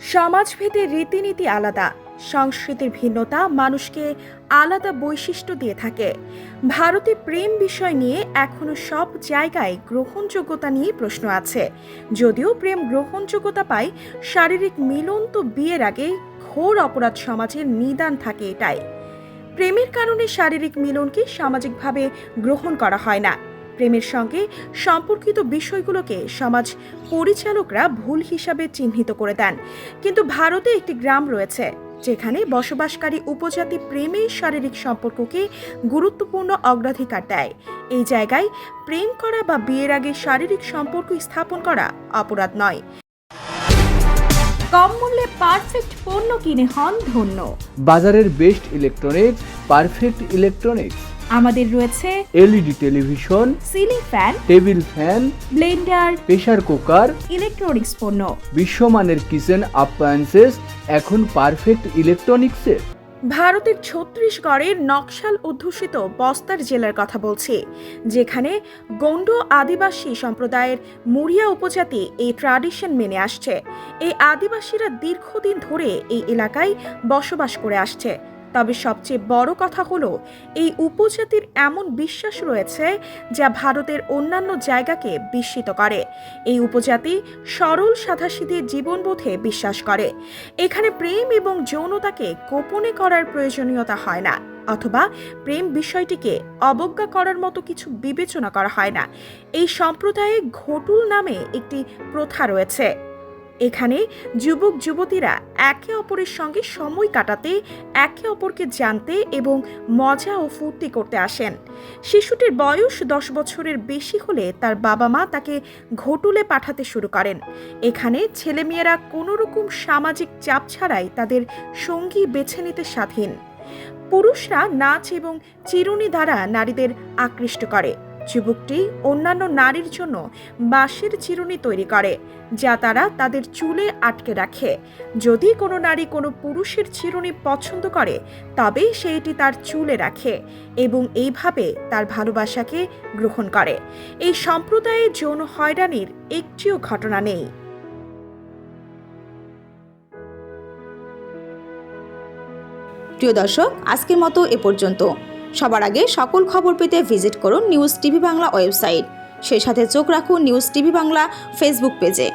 সমাজভেদে রীতিনীতি আলাদা, সংস্কৃতির ভিন্নতা মানুষকে আলাদা বৈশিষ্ট্য দিয়ে থাকে। ভারতে প্রেম বিষয় নিয়ে এখনও সব জায়গায় গ্রহণযোগ্যতা নিয়ে প্রশ্ন আছে। যদিও প্রেম গ্রহণযোগ্যতা পায়, শারীরিক মিলন তো বিয়ের আগে ঘোর অপরাধ সমাজের নিদান থাকে এটাই। প্রেমের কারণে শারীরিক মিলনকে সামাজিকভাবে গ্রহণ করা হয় না। প্রেমের সঙ্গে সম্পর্কিত বিষয়গুলোকে সমাজ পরিচালকরা ভুল হিসাবে চিহ্নিত করে দেন। কিন্তু ভারতে একটি গ্রাম রয়েছে, যেখানে বসবাসকারী উপজাতি প্রেমে শারীরিক সম্পর্ককে গুরুত্বপূর্ণ অগ্রাধিকার দেয়। এই জায়গায় প্রেম করা বা বিয়ের আগে শারীরিক সম্পর্ক স্থাপন করা অপরাধ নয়। কম মূল্যে পারফেক্ট পণ্য কিনে হন ধন্য। বাজারের বেস্ট ইলেকট্রনিক্স পারফেক্ট ইলেকট্রনিক্স আমাদের রয়েছে LED television ceiling fan table fan blender pressure cooker electronics পণ্য। বিশ্বমানের কিচেন অ্যাপ্লায়েন্সেস এখন পারফেক্ট ইলেকট্রনিক্সের ভারতের ছত্তিশগড়ের নকশাল অধ্যুষিত বস্তার জেলার কথা বলছি যেখানে গন্ড আদিবাসী সম্প্রদায়ের মুরিয়া উপজাতি এই ট্র্যাডিশন মেনে আসছে। এই আদিবাসীরা দীর্ঘদিন ধরে এই এলাকায় বসবাস করে আসছে। তবে সবচেয়ে বড় কথা হলো, এই উপজাতির এমন বিশ্বাস রয়েছে যা ভারতের অন্যান্য জায়গাকে বিস্মিত করে। এই উপজাতি সরল সাধাসিধে জীবনবোধে বিশ্বাস করে। এখানে প্রেম এবং যৌনতাকে গোপনে করার প্রয়োজনীয়তা হয় না, অথবা প্রেম বিষয়টিকে অবজ্ঞা করার মতো কিছু বিবেচনা করা হয় না। এই সম্প্রদায়ে ঘটুল নামে একটি প্রথা রয়েছে। এখানে যুবক যুবতীরা একে অপরের সঙ্গে সময় কাটাতে, একে অপরকে জানতে এবং মজা ও ফুর্তি করতে আসেন। শিশুটির বয়স দশ বছরের বেশি হলে তার বাবা মা তাকে ঘটুলে পাঠাতে শুরু করেন। এখানে ছেলেমেয়েরা কোনো রকম সামাজিক চাপ ছাড়াই তাদের সঙ্গী বেছে নিতে স্বাধীন। পুরুষরা নাচ এবং চিরুনি দ্বারা নারীদের আকৃষ্ট করে। যুবকটি অন্যান্য নারীর জন্য বাঁশের চিরুনি তৈরি করে, যা তারা তাদের চুলে আটকে রাখে। যদি কোনো নারী কোনো পুরুষের চিরুনি পছন্দ করে, তবে সে এটি তার চুলে রাখে এবং এইভাবে তার ভালোবাসাকে গ্রহণ করে। এই সম্প্রদায়ে যৌন হয়রানির একটিও ঘটনা নেই। প্রিয় দর্শক, আজকের মতো এ পর্যন্ত। সবার আগে সকল খবর পেতে ভিজিট করুন নিউজ টিভি বাংলা ওয়েবসাইট। সেই সাথে চোখ রাখুন নিউজ টিভি বাংলা ফেসবুক পেজে।